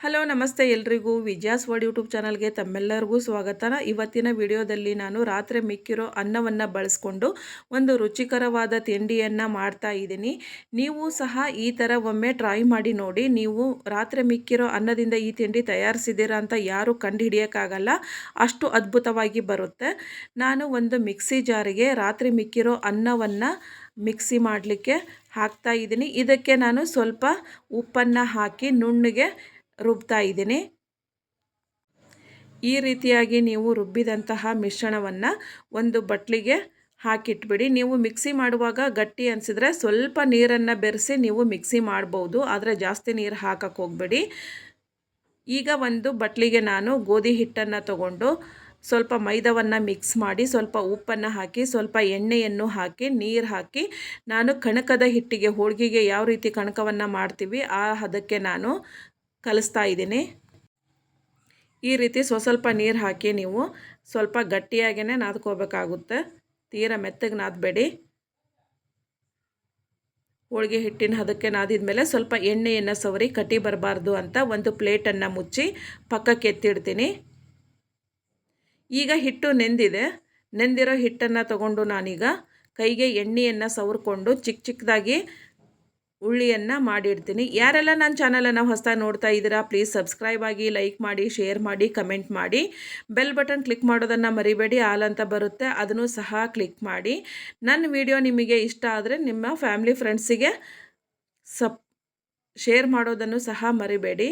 Hello, ನಮಸ್ತೆ ಎಲ್ರಿಗೂ. ವಿಜಯಾಸ್ word YouTube ಚಾನಲ್ಗೆ ತಮ್ಮೆಲ್ಲರಿಗೂ ಸ್ವಾಗತ. ಇವತ್ತಿನ ವಿಡಿಯೋದಲ್ಲಿ ನಾನು ರಾತ್ರಿ ಮಿಕ್ಕಿರೋ ಅನ್ನವನ್ನು ಬಳಸ್ಕೊಂಡು ಒಂದು ರುಚಿಕರವಾದ ತಿಂಡಿಯನ್ನು ಮಾಡ್ತಾ ಇದ್ದೀನಿ. ನೀವು ಸಹ ಈ ಥರ ಒಮ್ಮೆ ಟ್ರೈ ಮಾಡಿ ನೋಡಿ. ನೀವು ರಾತ್ರಿ ಮಿಕ್ಕಿರೋ ಅನ್ನದಿಂದ ಈ ತಿಂಡಿ ತಯಾರಿಸಿದ್ದೀರಾ ಅಂತ ಯಾರೂ ಕಂಡುಹಿಡಿಯೋಕ್ಕಾಗಲ್ಲ. ಅಷ್ಟು ಅದ್ಭುತವಾಗಿ ಬರುತ್ತೆ. ನಾನು ಒಂದು ಮಿಕ್ಸಿ ಜಾರಿಗೆ ರಾತ್ರಿ ಮಿಕ್ಕಿರೋ ಅನ್ನವನ್ನು ಮಿಕ್ಸಿ ಮಾಡಲಿಕ್ಕೆ ಹಾಕ್ತಾ ಇದ್ದೀನಿ. ಇದಕ್ಕೆ ನಾನು ಸ್ವಲ್ಪ ಉಪ್ಪನ್ನು ಹಾಕಿ ನುಣ್ಣಗೆ ರುಬ್ತಾ ಇದ್ದೀನಿ. ಈ ರೀತಿಯಾಗಿ ನೀವು ರುಬ್ಬಿದಂತಹ ಮಿಶ್ರಣವನ್ನು ಒಂದು ಬಟ್ಲಿಗೆ ಹಾಕಿಟ್ಬಿಡಿ. ನೀವು ಮಿಕ್ಸಿ ಮಾಡುವಾಗ ಗಟ್ಟಿ ಅನಿಸಿದ್ರೆ ಸ್ವಲ್ಪ ನೀರನ್ನು ಬೆರೆಸಿ ನೀವು ಮಿಕ್ಸಿ ಮಾಡ್ಬೋದು. ಆದರೆ ಜಾಸ್ತಿ ನೀರು ಹಾಕಕ್ಕೆ ಹೋಗಬೇಡಿ. ಈಗ ಒಂದು ಬಟ್ಲಿಗೆ ನಾನು ಗೋಧಿ ಹಿಟ್ಟನ್ನು ತಗೊಂಡು ಸ್ವಲ್ಪ ಮೈದಾವನ್ನು ಮಿಕ್ಸ್ ಮಾಡಿ ಸ್ವಲ್ಪ ಉಪ್ಪನ್ನು ಹಾಕಿ ಸ್ವಲ್ಪ ಎಣ್ಣೆಯನ್ನು ಹಾಕಿ ನೀರು ಹಾಕಿ ನಾನು ಕಣಕದ ಹಿಟ್ಟಿಗೆ ಹೋಳಿಗೆಗೆ ಯಾವ ರೀತಿ ಕಣಕವನ್ನು ಮಾಡ್ತೀವಿ ಆ ಹದಕ್ಕೆ ನಾನು ಕಲಿಸ್ತಾ ಇದ್ದೀನಿ. ಈ ರೀತಿ ಸ್ವ ಸ್ವಲ್ಪ ನೀರು ಹಾಕಿ ನೀವು ಸ್ವಲ್ಪ ಗಟ್ಟಿಯಾಗೇ ನಾದ್ಕೋಬೇಕಾಗುತ್ತೆ. ತೀರ ಮೆತ್ತಗೆ ನಾದಬೇಡಿ. ಹೋಳಿಗೆ ಹಿಟ್ಟಿನ ಹದಕ್ಕೆ ನಾದಿದ ಮೇಲೆ ಸ್ವಲ್ಪ ಎಣ್ಣೆಯನ್ನು ಸವರಿ ಕಟ್ಟಿ ಬರಬಾರ್ದು ಅಂತ ಒಂದು ಪ್ಲೇಟನ್ನು ಮುಚ್ಚಿ ಪಕ್ಕಕ್ಕೆ ಎತ್ತಿಡ್ತೀನಿ. ಈಗ ಹಿಟ್ಟು ನೆಂದಿದೆ. ನೆಂದಿರೋ ಹಿಟ್ಟನ್ನು ತಗೊಂಡು ನಾನೀಗ ಕೈಗೆ ಎಣ್ಣೆಯನ್ನು ಸವರ್ಕೊಂಡು ಚಿಕ್ಕ ಚಿಕ್ಕದಾಗಿ ಉಳ್ಳಿಯನ್ನು ಮಾಡಿಡ್ತೀನಿ ಯಾರೆಲ್ಲ ನನ್ನ ಚಾನಲನ್ನು ಹೊಸದಾಗಿ ನೋಡ್ತಾ ಇದ್ದೀರಾ ಪ್ಲೀಸ್ ಸಬ್ಸ್ಕ್ರೈಬ್ ಆಗಿ ಲೈಕ್ ಮಾಡಿ ಶೇರ್ ಮಾಡಿ ಕಮೆಂಟ್ ಮಾಡಿ. ಬೆಲ್ ಬಟನ್ ಕ್ಲಿಕ್ ಮಾಡೋದನ್ನು ಮರಿಬೇಡಿ, ಆಲ್ ಅಂತ ಬರುತ್ತೆ, ಅದನ್ನು ಸಹ ಕ್ಲಿಕ್ ಮಾಡಿ. ನನ್ನ ವಿಡಿಯೋ ನಿಮಗೆ ಇಷ್ಟ ಆದರೆ ನಿಮ್ಮ ಫ್ಯಾಮಿಲಿ ಫ್ರೆಂಡ್ಸಿಗೆ ಸಪ್ ಶೇರ್ ಮಾಡೋದನ್ನು ಸಹ ಮರಿಬೇಡಿ.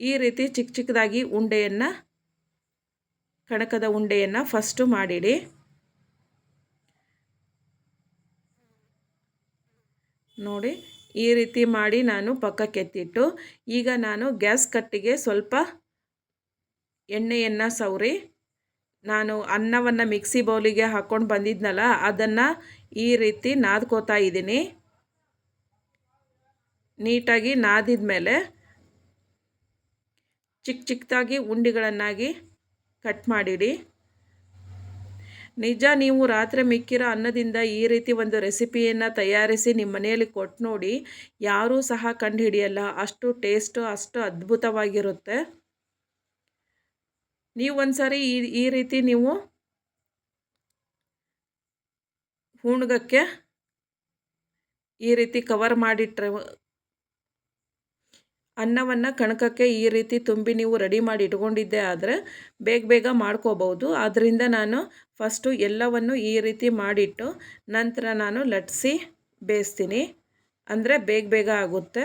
ಈ ರೀತಿ ಚಿಕ್ಕ ಚಿಕ್ಕದಾಗಿ ಉಂಡೆಯನ್ನು, ಕಣಕದ ಉಂಡೆಯನ್ನು ಫಸ್ಟು ಮಾಡಿಡಿ. ನೋಡಿ, ಈ ರೀತಿ ಮಾಡಿ ನಾನು ಪಕ್ಕಕ್ಕೆ ಎತ್ತಿಟ್ಟು ಈಗ ನಾನು ಗ್ಯಾಸ್ ಕಟ್ಟಿಗೆ ಸ್ವಲ್ಪ ಎಣ್ಣೆಯನ್ನು ಸವರಿ, ನಾನು ಅನ್ನವನ್ನು ಮಿಕ್ಸಿ ಬೌಲಿಗೆ ಹಾಕ್ಕೊಂಡು ಬಂದಿದ್ನಲ್ಲ, ಅದನ್ನು ಈ ರೀತಿ ನಾದ್ಕೋತಾ ಇದ್ದೀನಿ. ನೀಟಾಗಿ ನಾದಿದ ಮೇಲೆ ಚಿಕ್ಕ ಚಿಕ್ಕದಾಗಿ ಉಂಡಿಗಳನ್ನಾಗಿ ಕಟ್ ಮಾಡಿಡಿ. ನಿಜ ನೀವು ರಾತ್ರಿ ಮಿಕ್ಕಿರೋ ಅನ್ನದಿಂದ ಈ ರೀತಿ ಒಂದು ರೆಸಿಪಿಯನ್ನು ತಯಾರಿಸಿ ನಿಮ್ಮ ಮನೆಯಲ್ಲಿ ಕೊಟ್ಟು ನೋಡಿ, ಯಾರೂ ಸಹ ಕಂಡುಹಿಡಿಯಲ್ಲ. ಅಷ್ಟು ಟೇಸ್ಟು, ಅಷ್ಟು ಅದ್ಭುತವಾಗಿರುತ್ತೆ. ನೀವು ಒಂದು ಸಾರಿ ಈ ಈ ರೀತಿ ನೀವು ಹೂಣ್ಗಕ್ಕೆ ಈ ರೀತಿ ಕವರ್ ಮಾಡಿಟ್ರೆ ಅನ್ನವನ್ನು ಕಣಕಕ್ಕೆ ಈ ರೀತಿ ತುಂಬಿ ನೀವು ರೆಡಿ ಮಾಡಿ ಇಟ್ಕೊಂಡಿದ್ದೆ ಆದರೆ ಬೇಗ ಬೇಗ ಮಾಡ್ಕೋಬೋದು ಆದ್ದರಿಂದ ನಾನು ಫಸ್ಟು ಎಲ್ಲವನ್ನು ಈ ರೀತಿ ಮಾಡಿಟ್ಟು ನಂತರ ನಾನು ಲಟ್ಸಿ ಬೇಯಿಸ್ತೀನಿ. ಅಂದರೆ ಬೇಗ ಬೇಗ ಆಗುತ್ತೆ.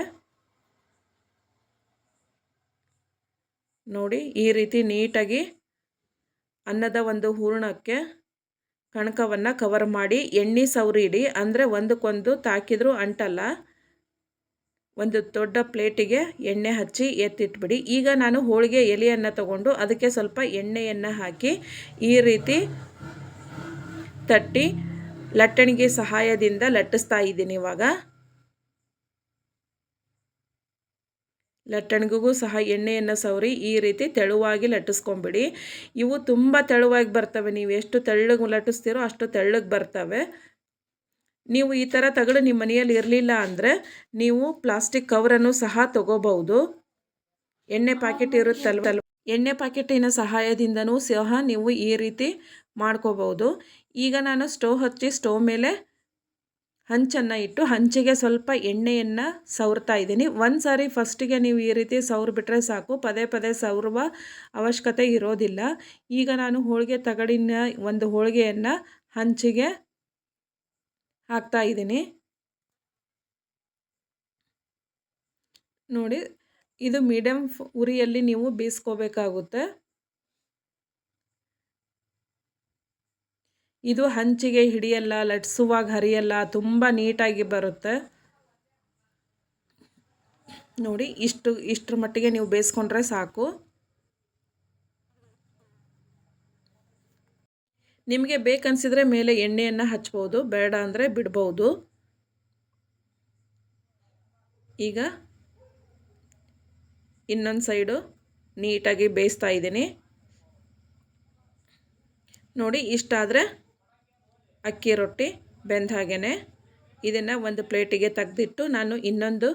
ನೋಡಿ ಈ ರೀತಿ ನೀಟಾಗಿ ಅನ್ನದ ಒಂದು ಹೂರ್ಣಕ್ಕೆ ಕಣಕವನ್ನು ಕವರ್ ಮಾಡಿ ಎಣ್ಣೆ ಸವರಿಡಿ ಅಂದರೆ ಒಂದಕ್ಕೊಂದು ತಾಕಿದರೂ ಅಂಟಲ್ಲ. ಒಂದು ದೊಡ್ಡ ಪ್ಲೇಟಿಗೆ ಎಣ್ಣೆ ಹಚ್ಚಿ ಎತ್ತಿಟ್ಬಿಡಿ. ಈಗ ನಾನು ಹೋಳಿಗೆ ಎಲೆಯನ್ನು ತಗೊಂಡು ಅದಕ್ಕೆ ಸ್ವಲ್ಪ ಎಣ್ಣೆಯನ್ನು ಹಾಕಿ ಈ ರೀತಿ ತಟ್ಟಿ ಲಟ್ಟಣಿಗೆ ಸಹಾಯದಿಂದ ಲಟ್ಟಿಸ್ತಾ ಇದ್ದೀನಿ ಇವಾಗ. ಲಟ್ಟಣಿಗೂ ಸಹ ಎಣ್ಣೆಯನ್ನು ಸವರಿ ಈ ರೀತಿ ತೆಳುವಾಗಿ ಲಟ್ಟಿಸ್ಕೊಂಬಿಡಿ. ಇವು ತುಂಬ ತೆಳುವಾಗಿ ಬರ್ತವೆ. ನೀವು ಎಷ್ಟು ತೆಳ್ಳಗೆ ಲಟ್ಟಿಸ್ತೀರೋ ಅಷ್ಟು ತೆಳ್ಳಗೆ ಬರ್ತವೆ. ನೀವು ಈ ಥರ ತಗಡು ನಿಮ್ಮ ಮನೆಯಲ್ಲಿ ಇರಲಿಲ್ಲ ಅಂದರೆ ನೀವು ಪ್ಲಾಸ್ಟಿಕ್ ಕವರನ್ನು ಸಹ ತಗೋಬಹುದು. ಎಣ್ಣೆ ಪ್ಯಾಕೆಟ್ ಇರುತ್ತಲ್ವ? ಎಣ್ಣೆ ಪ್ಯಾಕೆಟಿನ ಸಹಾಯದಿಂದನೂ ಸಹ ನೀವು ಈ ರೀತಿ ಮಾಡ್ಕೋಬಹುದು. ಈಗ ನಾನು ಸ್ಟವ್ ಹಚ್ಚಿ ಸ್ಟವ್ ಮೇಲೆ ಹಂಚನ್ನು ಇಟ್ಟು ಹಂಚಿಗೆ ಸ್ವಲ್ಪ ಎಣ್ಣೆಯನ್ನು ಸವರ್ತಾ ಇದ್ದೀನಿ. ಒಂದು ಸಾರಿ ಫಸ್ಟಿಗೆ ನೀವು ಈ ರೀತಿ ಸವ್ರು ಬಿಟ್ಟರೆ ಸಾಕು. ಪದೇ ಪದೇ ಸವರುವ ಅವಶ್ಯಕತೆ ಇರೋದಿಲ್ಲ. ಈಗ ನಾನು ಹೋಳಿಗೆ ತಗಡಿನ ಒಂದು ಹೋಳಿಗೆಯನ್ನು ಹಂಚಿಗೆ ಹಾಕ್ತಾ ಇದ್ದೀನಿ. ನೋಡಿ, ಇದು ಮೀಡಿಯಮ್ ಉರಿಯಲ್ಲಿ ನೀವು ಬೀಸ್ಕೋಬೇಕಾಗುತ್ತೆ ಇದು ಹಂಚಿಗೆ ಹಿಡಿಯಲ್ಲ ಲಟ್ಸುವಾಗ ಹರಿಯಲ್ಲ, ತುಂಬ ನೀಟಾಗಿ ಬರುತ್ತೆ. ನೋಡಿ, ಇಷ್ಟು, ಇಷ್ಟರ ಮಟ್ಟಿಗೆ ನೀವು ಬೇಯಿಸ್ಕೊಂಡ್ರೆ ಸಾಕು. ನಿಮಗೆ ಬೇಕನ್ಸಿದ್ರೆ ಮೇಲೆ ಎಣ್ಣೆಯನ್ನು ಹಚ್ಬೋದು, ಬೇಡ ಅಂದರೆ ಬಿಡ್ಬೋದು. ಈಗ ಇನ್ನೊಂದು ಸೈಡು ನೀಟಾಗಿ ಬೇಯಿಸ್ತಾ ಇದ್ದೀನಿ. ನೋಡಿ ಇಷ್ಟಾದರೆ ಅಕ್ಕಿ ರೊಟ್ಟಿ ಬೆಂದ ಹಾಗೇ ಇದನ್ನು ಒಂದು ಪ್ಲೇಟಿಗೆ ತೆಗೆದಿಟ್ಟು ನಾನು ಇನ್ನೊಂದು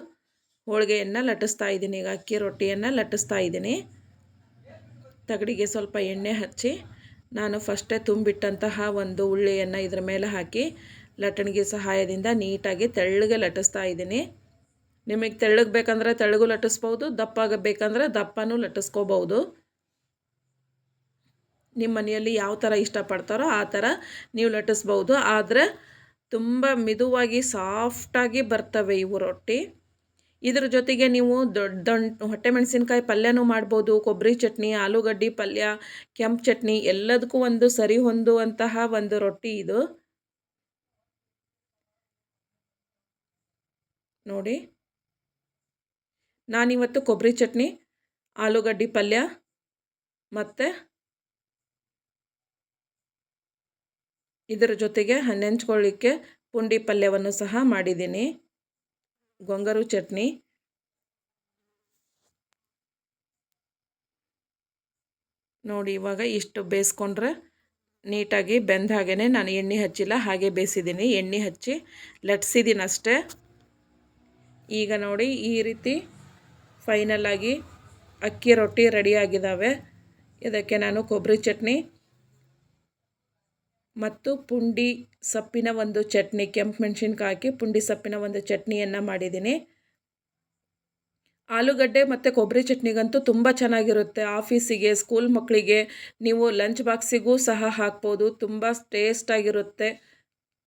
ಹೋಳಿಗೆಯನ್ನು ಲಟ್ಟಿಸ್ತಾ ಇದ್ದೀನಿ. ಈಗ ಅಕ್ಕಿ ರೊಟ್ಟಿಯನ್ನು ಲಟ್ಟಿಸ್ತಾ ಇದ್ದೀನಿ. ತಗಡಿಗೆ ಸ್ವಲ್ಪ ಎಣ್ಣೆ ಹಚ್ಚಿ ನಾನು ಫಸ್ಟೇ ತುಂಬಿಟ್ಟಂತಹ ಒಂದು ಉಳ್ಳಿಯನ್ನು ಇದರ ಮೇಲೆ ಹಾಕಿ ಲಟ್ಟಣಿಗೆ ಸಹಾಯದಿಂದ ನೀಟಾಗಿ ತೆಳ್ಳಗೆ ಲಟ್ಟಿಸ್ತಾ ಇದ್ದೀನಿ. ನಿಮಗೆ ತೆಳ್ಳಗೆ ಬೇಕಂದರೆ ತೆಳ್ಳಗೂ ಲಟ್ಟಿಸ್ಬೋದು ದಪ್ಪ ಬೇಕಂದ್ರೆ ದಪ್ಪನೂ ಲಟ್ಟಿಸ್ಕೋಬೋದು. ನಿಮ್ಮ ಮನೆಯಲ್ಲಿ ಯಾವ ಥರ ಇಷ್ಟಪಡ್ತಾರೋ ಆ ಥರ ನೀವು ಲಟ್ಟಿಸ್ಬೋದು. ಆದರೆ ತುಂಬ ಮಿದುವಾಗಿ ಸಾಫ್ಟಾಗಿ ಬರ್ತವೆ ಇವು ರೊಟ್ಟಿ. ಇದ್ರ ಜೊತೆಗೆ ನೀವು ದೊಡ್ಡ ದೊಡ್ಡ ಹೊಟ್ಟೆ ಮೆಣಸಿನ್ಕಾಯಿ ಪಲ್ಯನೂ ಮಾಡ್ಬೋದು, ಕೊಬ್ಬರಿ ಚಟ್ನಿ, ಆಲೂಗಡ್ಡೆ ಪಲ್ಯ, ಕೆಂಪು ಚಟ್ನಿ, ಎಲ್ಲದಕ್ಕೂ ಒಂದು ಸರಿ ಹೊಂದುವಂತಹ ಒಂದು ರೊಟ್ಟಿ ಇದು. ನೋಡಿ. ನಾನಿವತ್ತು ಕೊಬ್ಬರಿ ಚಟ್ನಿ, ಆಲೂಗಡ್ಡೆ ಪಲ್ಯ ಮತ್ತು ಇದರ ಜೊತೆಗೆ ನೆಂಚ್ಕೊಳ್ಳಿಕ್ಕೆ ಪುಂಡಿ ಪಲ್ಯವನ್ನು ಸಹ ಮಾಡಿದ್ದೀನಿ. ಗೊಂಗರು ಚಟ್ನಿ. ನೋಡಿ ಇವಾಗ ಇಷ್ಟು ಬೇಯಿಸ್ಕೊಂಡ್ರೆ ನೀಟಾಗಿ ಬೆಂದ ಹಾಗೇ ನಾನು ಎಣ್ಣೆ ಹಚ್ಚಿಲ್ಲ, ಹಾಗೆ ಬೇಯಿಸಿದ್ದೀನಿ. ಎಣ್ಣೆ ಹಚ್ಚಿ ಲಟ್ಸಿದ್ದೀನಿ ಅಷ್ಟೇ. ಈಗ ನೋಡಿ ಈ ರೀತಿ ಫೈನಲಾಗಿ ಅಕ್ಕಿ ರೊಟ್ಟಿ ರೆಡಿಯಾಗಿದ್ದಾವೆ ಇದಕ್ಕೆ ನಾನು ಕೊಬ್ಬರಿ ಚಟ್ನಿ ಮತ್ತು ಪುಂಡಿ ಸೊಪ್ಪಿನ ಒಂದು ಚಟ್ನಿ, ಕೆಂಪು ಮೆಣಸಿನ್ಕಾಯಿ ಹಾಕಿ ಪುಂಡಿ ಸೊಪ್ಪಿನ ಒಂದು ಚಟ್ನಿಯನ್ನು ಮಾಡಿದ್ದೀನಿ. ಆಲೂಗಡ್ಡೆ ಮತ್ತು ಕೊಬ್ಬರಿ ಚಟ್ನಿಗಂತೂ ತುಂಬ ಚೆನ್ನಾಗಿರುತ್ತೆ. ಆಫೀಸಿಗೆ, ಸ್ಕೂಲ್ ಮಕ್ಕಳಿಗೆ ನೀವು ಲಂಚ್ ಬಾಕ್ಸಿಗೂ ಸಹ ಹಾಕ್ಬೋದು. ತುಂಬ ಟೇಸ್ಟಾಗಿರುತ್ತೆ